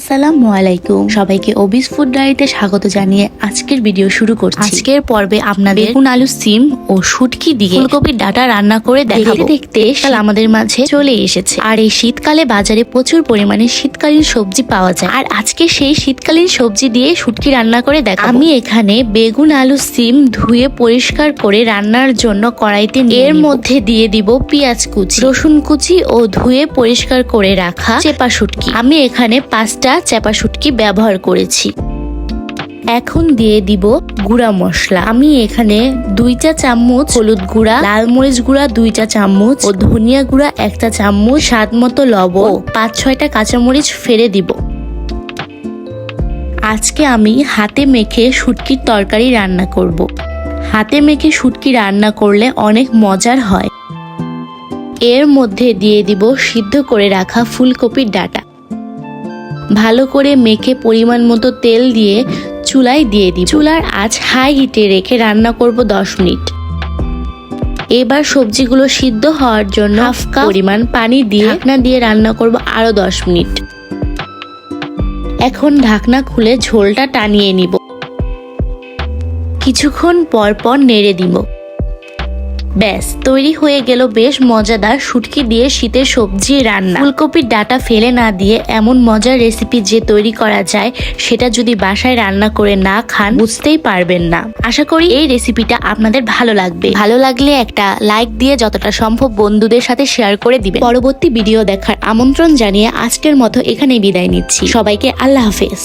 আসসালামু আলাইকুম। সবাইকে অবিস ফুড ডায়েরিতে স্বাগত জানিয়ে আজকের ভিডিও শুরু করছি। আজকের পর্বে আপনাদের বেগুন আলু সিম ও শুটকি দিয়ে ফুলকপির ডাটা রান্না করে দেখাবো। দেখতে কাল আমাদের মাঝে চলে এসেছে। আর এই শীতকালে বাজারে প্রচুর পরিমাণে শীতকালীন সবজি পাওয়া যায়। আর আজকে সেই শীতকালীন সবজি দিয়ে শুটকি রান্না করে দেখাবো। আমি এখানে বেগুন আলু সিম ধুয়ে পরিষ্কার করে রান্নার জন্য কড়াইতে এর মধ্যে দিয়ে দিব পেঁয়াজ কুচি রসুন কুচি ও ধুয়ে পরিষ্কার করে রাখা চেপা শুটকি। আমি এখানে পাঁচটা চেপা শুটকি ব্যবহার করেছি। এখন দিয়ে দিব গুঁড়া মশলা। আমি এখানে দুই চা চামচ হলুদ গুঁড়া, লাল মরিচ গুঁড়া দুই চা চামচ, ও ধনিয়া গুঁড়া একটা চামচ, স্বাদ মতো লবণ পাঁচ ছয়টা কাঁচামরিচ ফেলে দিব। আজকে আমি হাতে মেখে শুটকির তরকারি রান্না করব। হাতে মেখে শুটকি রান্না করলে অনেক মজার হয়। এর মধ্যে দিয়ে দিব সিদ্ধ করে রাখা ফুলকপির ডাটা। ভালো করে মেখে পরিমাণ মতো তেল দিয়ে চুলায় দিয়ে দিই চুলার আঁচ হাই হিটে রেখে রান্না করব দশ মিনিট। এবার সবজিগুলো সিদ্ধ হওয়ার জন্য হাফ কাপ পরিমাণ পানি দিয়ে ঢাকনা দিয়ে রান্না করব আরও দশ মিনিট। এখন ঢাকনা খুলে ঝোলটা টানিয়ে নিব। কিছুক্ষণ পর পর নেড়ে দিব। ব্যাস, তৈরি হয়ে গেল বেশ মজাদার শুটকি দিয়ে শীতের সবজি রান্না। ফুলকপির ডাটা ফেলে না দিয়ে এমন মজার রেসিপি যে তৈরি করা যায়, সেটা যদি বাসায় রান্না করে না খান, বুঝতেই পারবেন না। আশা করি এই রেসিপিটা আপনাদের ভালো লাগবে। ভালো লাগলে একটা লাইক দিয়ে যতটা সম্ভব বন্ধুদের সাথে শেয়ার করে দিবেন। পরবর্তী ভিডিও দেখার আমন্ত্রণ জানিয়ে আজকের মতো এখানে বিদায় নিচ্ছি। সবাইকে আল্লাহ হাফেজ।